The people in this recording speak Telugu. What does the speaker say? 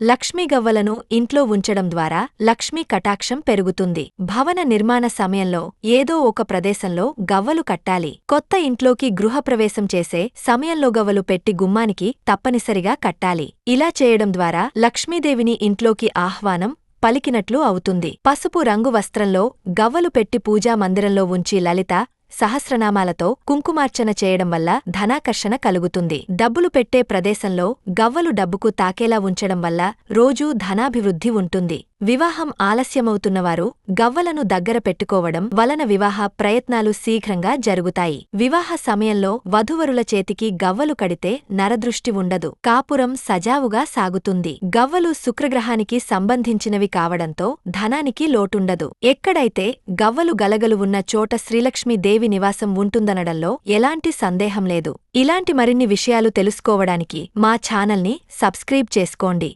లక్ష్మీ గవ్వలను ఇంట్లో ఉంచడం ద్వారా లక్ష్మీ కటాక్షం పెరుగుతుంది. భవన నిర్మాణ సమయంలో ఏదో ఒక ప్రదేశంలో గవ్వలు కట్టాలి. కొత్త ఇంట్లోకి గృహప్రవేశం చేసే సమయంలో గవ్వలు పెట్టి గుమ్మానికి తప్పనిసరిగా కట్టాలి. ఇలా చేయడం ద్వారా లక్ష్మీదేవిని ఇంట్లోకి ఆహ్వానం పలికినట్లు అవుతుంది. పసుపు రంగు వస్త్రంలో గవ్వలు పెట్టి పూజా మందిరంలో ఉంచి లలిత సహస్రనామాలతో కుంకుమార్చన చేయడం వల్ల ధనాకర్షణ కలుగుతుంది. డబ్బులు పెట్టే ప్రదేశంలో గవ్వలు డబ్బుకు తాకేలా ఉంచడం వల్ల రోజూ ధనాభివృద్ధి ఉంటుంది. వివాహం ఆలస్యమవుతున్నవారు గవ్వలను దగ్గర పెట్టుకోవడం వలన వివాహ ప్రయత్నాలు శీఘ్రంగా జరుగుతాయి. వివాహ సమయంలో వధువరుల చేతికి గవ్వలు కడితే నరదృష్టి ఉండదు. కాపురం సజావుగా సాగుతుంది. గవ్వలు శుక్రగ్రహానికి సంబంధించినవి కావడంతో ధనానికి లోటుండదు. ఎక్కడైతే గవ్వలు గలగలు ఉన్న చోట శ్రీలక్ష్మీదేవి నివాసం ఉంటుందనడంలో ఎలాంటి సందేహం లేదు. ఇలాంటి మరిన్ని విషయాలు తెలుసుకోవడానికి మా ఛానల్ని సబ్స్క్రైబ్ చేసుకోండి.